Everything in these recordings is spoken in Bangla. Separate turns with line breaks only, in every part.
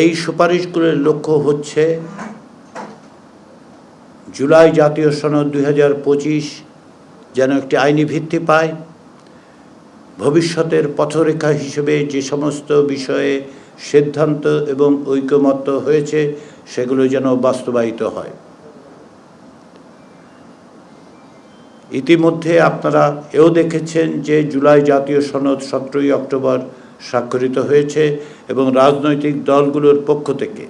এই সুপারিশগুলোর লক্ষ্য হচ্ছে, জুলাই জাতীয় সনদ দুই হাজার পঁচিশ যেন একটি আইনি ভিত্তি পায়। ভবিষ্যতের পথরেখা হিসেবে যে সমস্ত বিষয়ে সিদ্ধান্ত এবং ঐকমত্য হয়েছে, সেগুলো যেন বাস্তবায়িত হয়। ইতিমধ্যে আপনারা এও দেখেছেন যে জুলাই জাতীয় সনদ সতেরোই অক্টোবর স্বাক্ষরিত হয়েছে এবং রাজনৈতিক দলগুলোর পক্ষ থেকে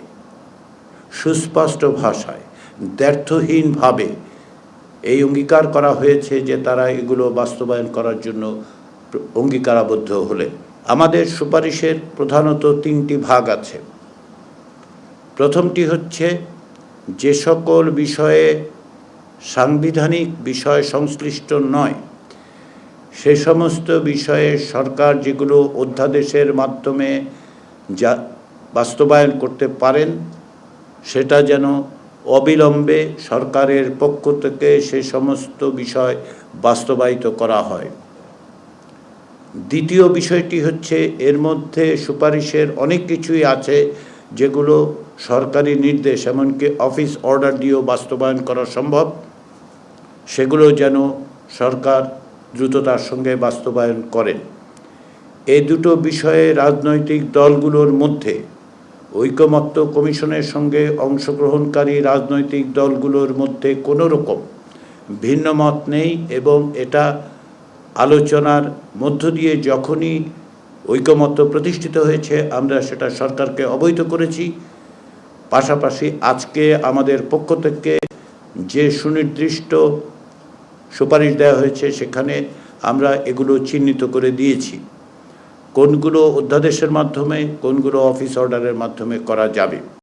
সুস্পষ্ট ভাষায়, দ্ব্যর্থহীনভাবে এই অঙ্গীকার করা হয়েছে যে তারা এগুলো বাস্তবায়ন করার জন্য অঙ্গীকারাবদ্ধ হলে। আমাদের সুপারিশের প্রধানত তিনটি ভাগ আছে। প্রথমটি হচ্ছে যে সকল বিষয়ে সাংবিধানিক বিষয় সংশ্লিষ্ট নয় সে সমস্ত বিষয়ে সরকার যেগুলো অধ্যাদেশের মাধ্যমে যা বাস্তবায়ন করতে পারেন, সেটা যেন অবিলম্বে সরকারের পক্ষ থেকে সে সমস্ত বিষয় বাস্তবায়িত করা হয়। দ্বিতীয় বিষয়টি হচ্ছে, এর মধ্যে সুপারিশের অনেক কিছুই আছে যেগুলো সরকারি নির্দেশ, এমনকি অফিস অর্ডার দিয়েও বাস্তবায়ন করা সম্ভব। সেগুলো যেন সরকার দ্রুততার সঙ্গে বাস্তবায়ন করেন এই দুটো বিষয়ে রাজনৈতিক দলগুলোর মধ্যে ঐকমত্য কমিশনের সঙ্গে অংশগ্রহণকারী রাজনৈতিক দলগুলোর মধ্যে কোনো রকম ভিন্ন মত নেই এবং এটা আলোচনার মধ্য দিয়ে যখনই ঐকমত্য প্রতিষ্ঠিত হয়েছে, আমরা সেটা সরকারকে অবহিত করেছি। পাশাপাশি আজকে আমাদের পক্ষ থেকে যে সুনির্দিষ্ট সুপারিশ দেওয়া হয়েছে, সেখানে আমরা এগুলো চিহ্নিত করে দিয়েছি। কোনগুলো অধ্যাদেশের মাধ্যমে, কোনগুলো অফিস অর্ডারের মাধ্যমে করা যাবে?